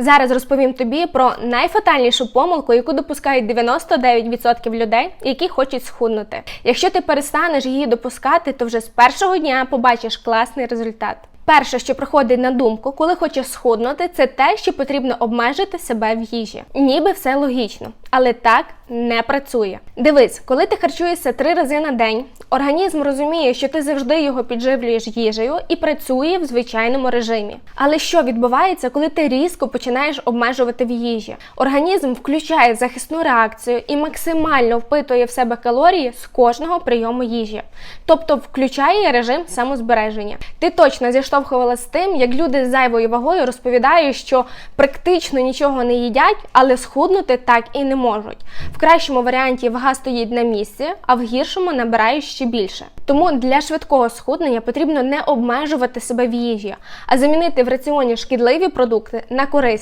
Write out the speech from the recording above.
Зараз розповім тобі про найфатальнішу помилку, яку допускають 99% людей, які хочуть схуднути. Якщо ти перестанеш її допускати, то вже з першого дня побачиш класний результат. Перше, що приходить на думку, коли хочеш схуднути, це те, що потрібно обмежити себе в їжі. Ніби все логічно, але так не працює. Дивись, коли ти харчуєшся три рази на день, організм розуміє, що ти завжди його підживлюєш їжею і працює в звичайному режимі. Але що відбувається, коли ти різко починаєш обмежувати в їжі? Організм включає захисну реакцію і максимально впитує в себе калорії з кожного прийому їжі, тобто включає режим самозбереження. Ти точно зіштовхувала з тим, як люди з зайвою вагою розповідають, що практично нічого не їдять, але схуднути так і не можуть. В кращому варіанті вага стоїть на місці, а в гіршому набирають ще більше. Тому для швидкого схуднення потрібно не обмежувати себе в їжі, а замінити в раціоні шкідливі продукти на корисні.